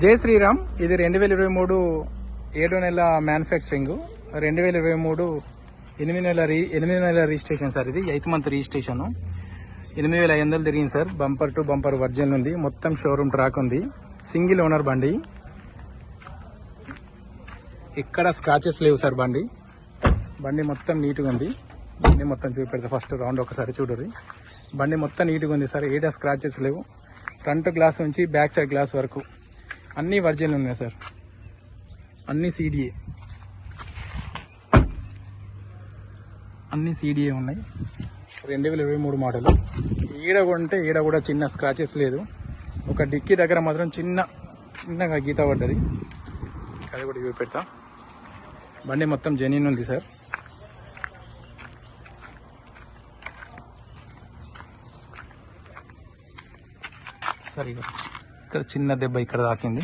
జై శ్రీరామ్. ఇది రెండు వేల ఇరవై మూడు ఏడో నెల మ్యానుఫ్యాక్చరింగ్ రెండు వేల ఇరవై మూడు ఎనిమిది నెల రీ ఎనిమిది నెలల రిజిస్ట్రేషన్ సార్ ఇది. ఎయిత్ మంత్ రిజిస్ట్రేషన్ ఎనిమిది వేల ఐదు వందలు తిరిగింది sir. Bumper to bumper virgin ఉంది. మొత్తం షోరూమ్ ట్రాక్ ఉంది. సింగిల్ ఓనర్ బండి. ఎక్కడ స్క్రాచెస్ లేవు సార్ బండి. బండి మొత్తం నీట్గా ఉంది. బండి మొత్తం చూపెడతా. ఫస్ట్ రౌండ్ ఒకసారి చూడరు. బండి మొత్తం నీట్గా ఉంది సార్. ఏడా స్క్రాచెస్ లేవు. ఫ్రంట్ గ్లాస్ నుంచి బ్యాక్ సైడ్ గ్లాస్ వరకు. అన్నీ వర్జిన్లు ఉన్నాయి సార్. అన్నీ సీడీఏ. అన్నీ సీడీఏ ఉన్నాయి. రెండు వేల ఇరవై మూడు మోడల్. ఈడ కొంటే ఈడ కూడా చిన్న స్క్రాచెస్ లేదు. ఒక డిక్కీ దగ్గర మాత్రం చిన్న చిన్నగా గీత పడ్డది. అది కూడా చూపెడతా బండి మొత్తం జెన్యున్ ఉంది సార్. సరే ఇక్కడ చిన్న దెబ్బ ఇక్కడ తాకింది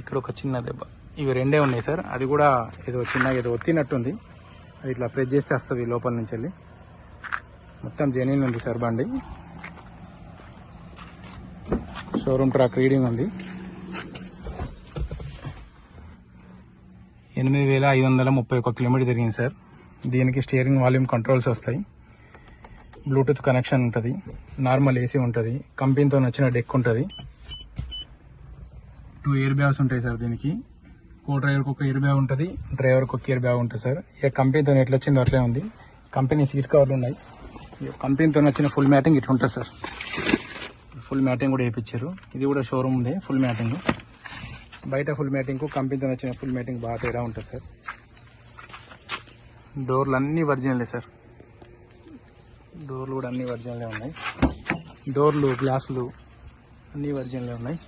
ఇక్కడ ఒక చిన్న దెబ్బ. ఇవి రెండే ఉన్నాయి సార్. అది కూడా ఏదో చిన్నగా ఏదో ఒత్తినట్టుంది. అది ఇట్లా ప్రెస్ చేస్తే వస్తుంది లోపల నుంచి వెళ్ళి. మొత్తం జెన్యున్ ఉంది సార్ బండి. షోరూమ్ ట్రాక్ రీడింగ్ ఉంది. ఎనిమిది వేల ఐదు వందల ముప్పై ఒక్క కిలోమీటర్ తిరిగింది సార్. దీనికి స్టీరింగ్ వాల్యూమ్ కంట్రోల్స్ వస్తాయి. బ్లూటూత్ కనెక్షన్ ఉంటుంది. నార్మల్ ఏసీ ఉంటుంది. కంపెనీతో వచ్చిన డెక్ ఉంటుంది. టూ ఇయర్ బ్యాగ్స్ ఉంటాయి సార్ దీనికి. కో డ్రైవర్కి ఒక ఇయర్ బ్యాగ్ ఉంటుంది. డ్రైవర్కి ఒక ఇయర్ బ్యాగ్ ఉంటుంది సార్. ఇక కంపెనీతో ఎట్లా వచ్చిందో అట్లే ఉంది. కంపెనీ సీట్ కవర్లు ఉన్నాయి. ఇక కంపెనీతో వచ్చిన ఫుల్ మ్యాటింగ్ ఇట్లా ఉంటుంది సార్. ఫుల్ మ్యాటింగ్ కూడా వేయించారు ఇది కూడా షోరూమ్ ఉంది ఫుల్ మ్యాటింగ్ బయట ఫుల్ మ్యాటింగ్ కంపెనీతో వచ్చిన ఫుల్ మ్యాటింగ్ బాగా తేడా ఉంటుంది సార్. డోర్లు అన్నీ ఒరిజినలే సార్. డోర్లు కూడా అన్ని ఒరిజినలే ఉన్నాయి. డోర్లు గ్లాసులు అన్నీ ఒరిజినలే ఉన్నాయి.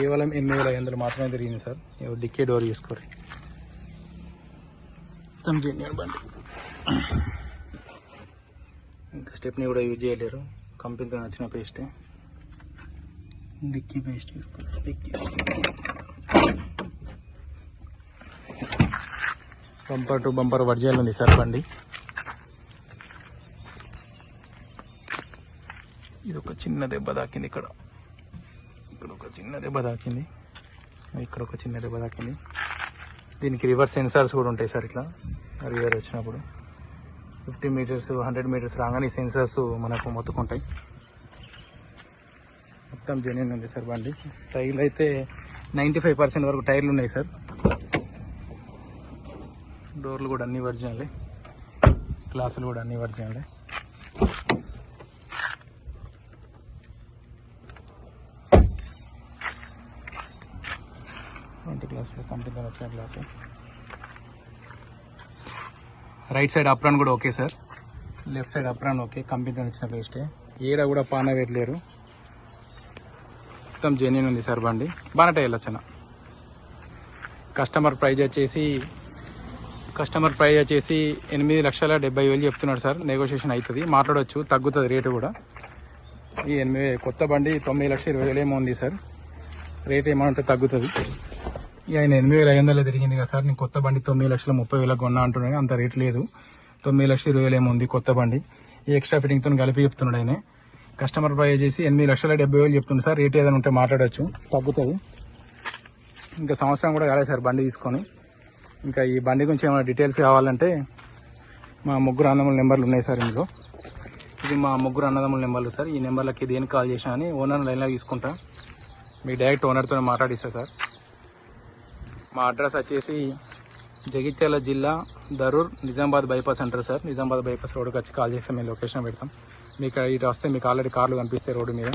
కేవలం ఎనిమిది వేల ఐదు వందలు మాత్రమే తిరిగింది సార్. డిక్కే డోర్ చేసుకోరు మొత్తం జెన్యున్ బండి. ఇంకా స్టెప్ని కూడా యూజ్ చేయలేరు. కంపెనీతో నచ్చిన పేస్టే. డిక్కీ పేస్ట్ తీసుకోరు డిక్కీ బంపర్ టు బంపర్ వర్జినల్ ఉంది సార్ బండి. ఇది ఒక చిన్న దెబ్బ తాకింది ఇక్కడ. ఇక్కడ ఒక చిన్న దెబ్బ తాకింది ఇక్కడ ఒక చిన్న దెబ్బ తాకింది దీనికి రివర్స్ సెన్సార్స్ కూడా ఉంటాయి సార్ ఇట్లా. రివర్ వచ్చినప్పుడు. ఫిఫ్టీ మీటర్స్ హండ్రెడ్ మీటర్స్ రాగానే సెన్సార్స్ మనకు మొత్తుకుంటాయి. మొత్తం జెన్యున్ ఉంది సార్ బండి. టైర్లు అయితే నైంటీ ఫైవ్ పర్సెంట్ వరకు టైర్లు ఉన్నాయి సార్. డోర్లు కూడా అన్ని ఒరిజినలే. గ్లాసులు కూడా అన్ని ఒరిజినలే. ఫ్రంట్ గ్లాసులు కంపెనీతో వచ్చిన గ్లాసు. రైట్ సైడ్ అప్రాన్ కూడా okay sir. Left side apron okay. కంపెనీతో వచ్చిన బెస్టే ఏడా కూడా పాన పెట్టలేరు మొత్తం జెన్యున్ ఉంది సార్ బండి. బానట వెళ్ళొచ్చన. కస్టమర్ ప్రైజ్ వచ్చేసి కస్టమర్ ప్రైజ్ వచ్చేసి ఎనిమిది లక్షల డెబ్బై వేలు చెప్తున్నాడు సార్. నెగోషియేషన్ అవుతుంది మాట్లాడవచ్చు తగ్గుతుంది రేటు కూడా. ఈ ఎనిమిది కొత్త బండి తొమ్మిది లక్షల ఇరవై వేలు ఏమో ఉంది సార్. రేట్ ఏమంటే తగ్గుతుంది. ఇక ఆయన ఎనిమిది వేల ఐదు వందలు తిరిగింది కదా సార్. నేను కొత్త బండి తొమ్మిది లక్షల ముప్పై వేలకు కొన్నా అంటున్నాను అంత రేట్ లేదు. తొమ్మిది లక్షల ఇరవై వేలు ఏమో ఉంది కొత్త బండి. ఈ ఎక్స్ట్రా ఫిట్టింగ్తో కలిపి చెప్తున్నాడు ఆయన. కస్టమర్ ప్రైస్ చేసి ఎనిమిది లక్షల డెబ్బై వేలు చెప్తుంది సార్. రేట్ ఏదైనా ఉంటే మాట్లాడవచ్చు తగ్గుతుంది. ఇంకా సంవత్సరం కూడా కాలేదు సార్ బండి తీసుకొని. ఇంకా ఈ బండి గురించి ఏమైనా డీటెయిల్స్ కావాలంటే మా ముగ్గురు అన్నదమ్ముల నెంబర్లు ఉన్నాయి సార్ ఇందులో. ఇది మా ముగ్గురు అన్నదమ్ముల నెంబర్లు సార్. ఈ నెంబర్లకి దేనికి కాల్ చేసినా అని ఓనర్ లైన్లో తీసుకుంటా. మీకు డైరెక్ట్ ఓనర్తో మాట్లాడిస్తా సార్. మా అడ్రస్ వచ్చేసి జగిత్యాల జిల్లా దరూర్ నిజామాబాద్ బైపాస్ అంటారు సార్. నిజామాబాద్ బైపాస్ రోడ్కి వచ్చి కాల్ చేస్తే మేము లొకేషన్ పెడతాం. మీకు ఇటు వస్తే మీకు ఆల్రెడీ కార్లు కనిపిస్తాయి రోడ్డు మీద.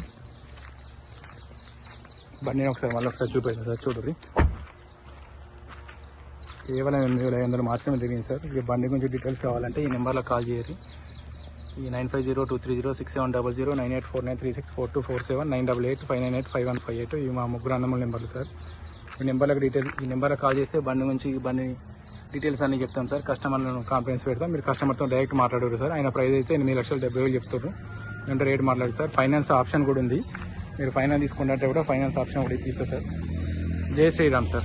బండిని ఒకసారి మళ్ళీ ఒకసారి చూపిస్తాను సార్ చూడండి కేవలం ఎనిమిది వేల ఐదు వందలు మాత్రమే తిరిగింది సార్. ఈ బండి గురించి డీటెయిల్స్ కావాలంటే ఈ నెంబర్లో కాల్ చేయరు ఈ nine five zero two three zero six seven double zero nine eight four nine three six four two four seven nine double eight five nine eight five one five eight ఇవి మా ముగ్గురు అన్నముల నెంబర్లు sir. ఈ నెంబర్లకు detail ఈ నెంబర్లో call చేస్తే బండి గురించి ఈ బండి డీటెయిల్స్ అన్ని చెప్తాం సార్. కస్టమర్లను కాన్ఫరెన్స్ పెడతాం. మీరు కస్టమర్తో డైరెక్ట్ మాట్లాడారు సార్. ఆయన ప్రైస్ అయితే ఎనిమిది లక్షల డెబ్బై వేలు చెప్తారు. అంటే రేట్ మాట్లాడు సార్. ఫైనాన్స్ ఆప్షన్ కూడా ఉంది. మీరు ఫైనాన్స్ తీసుకున్నట్టే కూడా ఫైనాన్స్ ఆప్షన్ కూడా ఇప్పిస్తారు సార్. జై శ్రీరామ్ సార్.